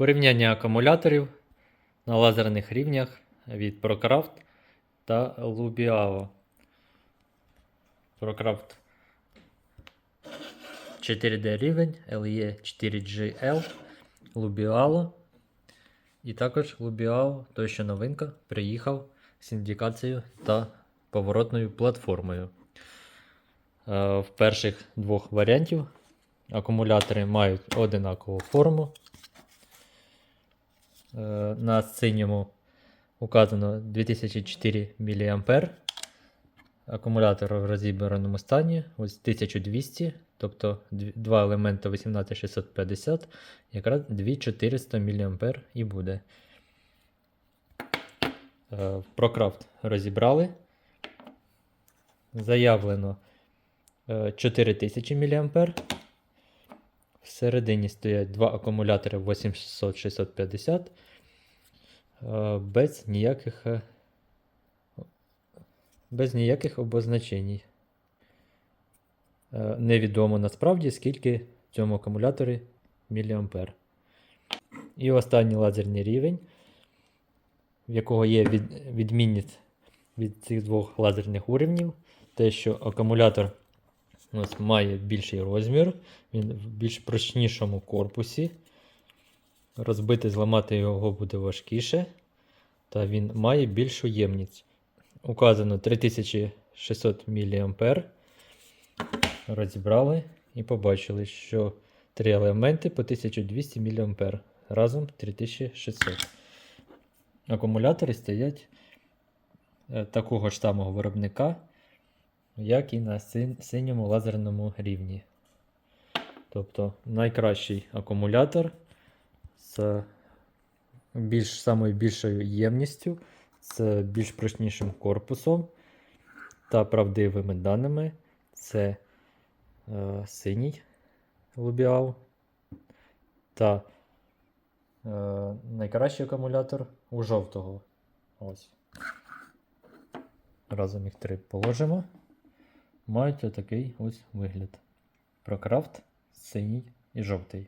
Порівняння акумуляторів на лазерних рівнях від ProCraft та Lubiao. ProCraft 4D рівень, LE 4GL, Lubiao. І також Lubiao, той що новинка, приїхав з індикацією та поворотною платформою. Е, В перших двох варіантів акумулятори мають одинакову форму. Е, На синьому указано 2004 мА. Акумулятор в розібраному стані ось 1200, тобто два елемента 18650, якраз 2400 мА і буде. Е, ProCraft розібрали. Заявлено е, 4000 мА. Всередині стоять два акумулятори 8650 е, без ніяких е, без ніяких обозначень. Е, Невідомо насправді, скільки в цьому акумуляторі міліампер. І останній лазерний рівень, в якого є від, відмінність від цих двох лазерних уровнів, те, що акумулятор ось має більший розмір, він в більш прочнішому корпусі. Розбити, зламати його буде важкіше, та він має більшу ємність. Указано 3600 мА. Розібрали і побачили, що три елементи по 1200 мА. Разом 3600. Акумулятори стоять е, такого ж самого виробника, як і на синьому лазерному рівні. Тобто найкращий акумулятор з більш самою більшою ємністю, з більш прочнішим корпусом та правдивими даними. Це е, синій Lubiao та е, найкращий акумулятор у жовтого. Ось. Разом їх три положимо. Мають отакий ось вигляд. Прокрафт, синій і жовтий.